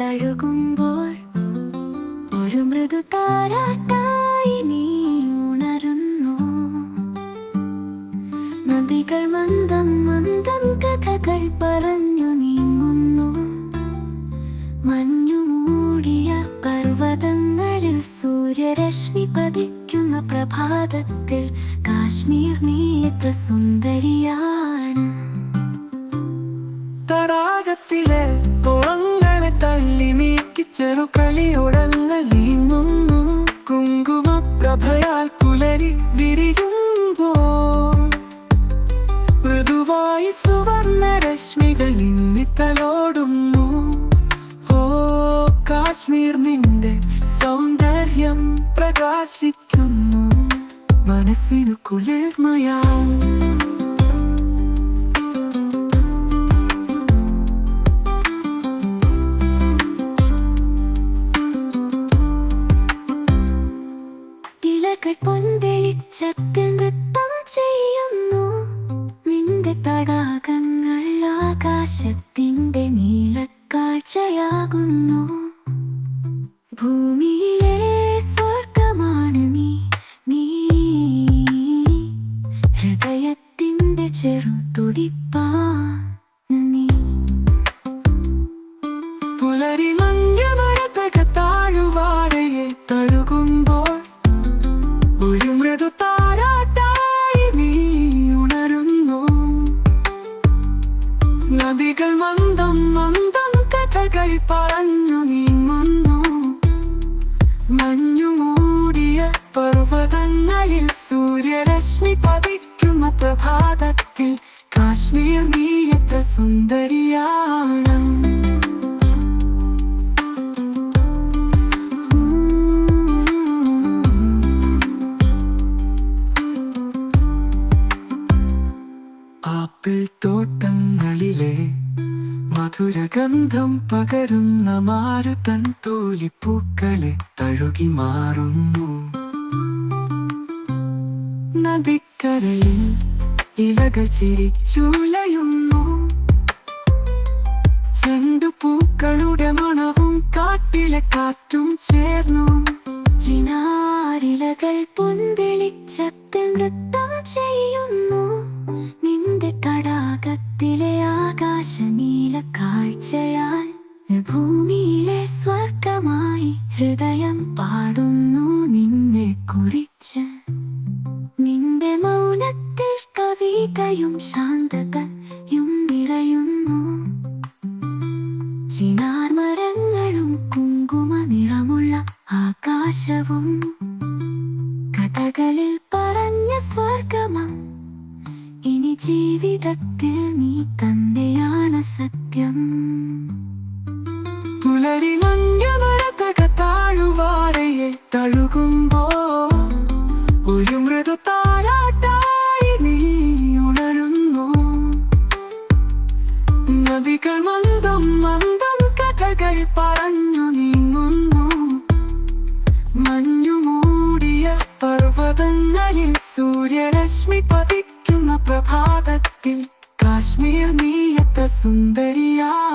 തഴുകുമ്പോൾ ഒരു മൃദു താരാട്ടായി നീ ഉണരുന്നു. നദികൾ മന്ദം മന്ദം കഥകൾ പറഞ്ഞു നീങ്ങുന്നു. മഞ്ഞു മൂടിയ പർവതങ്ങളിൽ സൂര്യരശ്മി പതിക്കുന്ന പ്രഭാതത്തിൽ കാശ്മീർ നീ എത്ര സുന്ദരിയാണ് നീക്കി ചെറുകളിയുടങ്ങൾ നീങ്ങുന്നു കുങ്കുമ പ്രഭയാൽ പുലരി വിരിയുമ്പോൾ. മൃദുവായി സുവർണ രശ്മികൾ നിന്നിത്തലോടുന്നു ഓ കാശ്മീർ നിന്റെ സൗന്ദര്യം പ്രകാശിക്കുന്നു. മനസ്സിനു കുളിർമയാം. ആകാശത്തിന്റെ നീലക്കാഴ്ചയാകുന്നു ഭൂമിയിലെ സ്വർഗമാണ് നീ നീ. ഹൃദയത്തിന്റെ ചെറുതുടിപ്പാണ് പറഞ്ഞു നീങ്ങുന്നു മഞ്ഞു പർവതങ്ങളിൽ സൂര്യരശ്മി പതിക്കുന്ന പ്രഭാതത്തിൽ കാശ്മീർ നീ എത്ര സുന്ദരിയാണ്. ആപ്പിൾ തോട്ടങ്ങളിലെ മധുരഗന്ധം പകരുന്ന മാരുതൻ തോലിപ്പൂക്കളെ തഴുകി മാറുന്നു. നദിക്കരയിൽ ഇലക ചിരിച്ചുലയുന്നു. ചെണ്ടുപൂക്കളുടെ മണവും കാട്ടിലെ കാറ്റും ചേർന്നു. ചിനാരിലകൾ പൊൻവെളിച്ചത്തിൽ ഹൃദയം പാടുന്നു നിന്നെ കുറിച്ച്. നിന്റെ മൗനത്തിൽ കവിതയും ശാന്തതയും നിറയുന്നു. ചിനാർ മരങ്ങളും കുങ്കുമ നിറമുള്ള ആകാശവും. കഥകളിൽ പറഞ്ഞ സ്വർഗമം. ഇനി ജീവിതത്തിൽ നീ തന്നെയാണ് സത്യം. പുലരി പാതക പ്രഭാതത്തിൽ കാശ്മീർ നീയത്ത സുന്ദരിയാ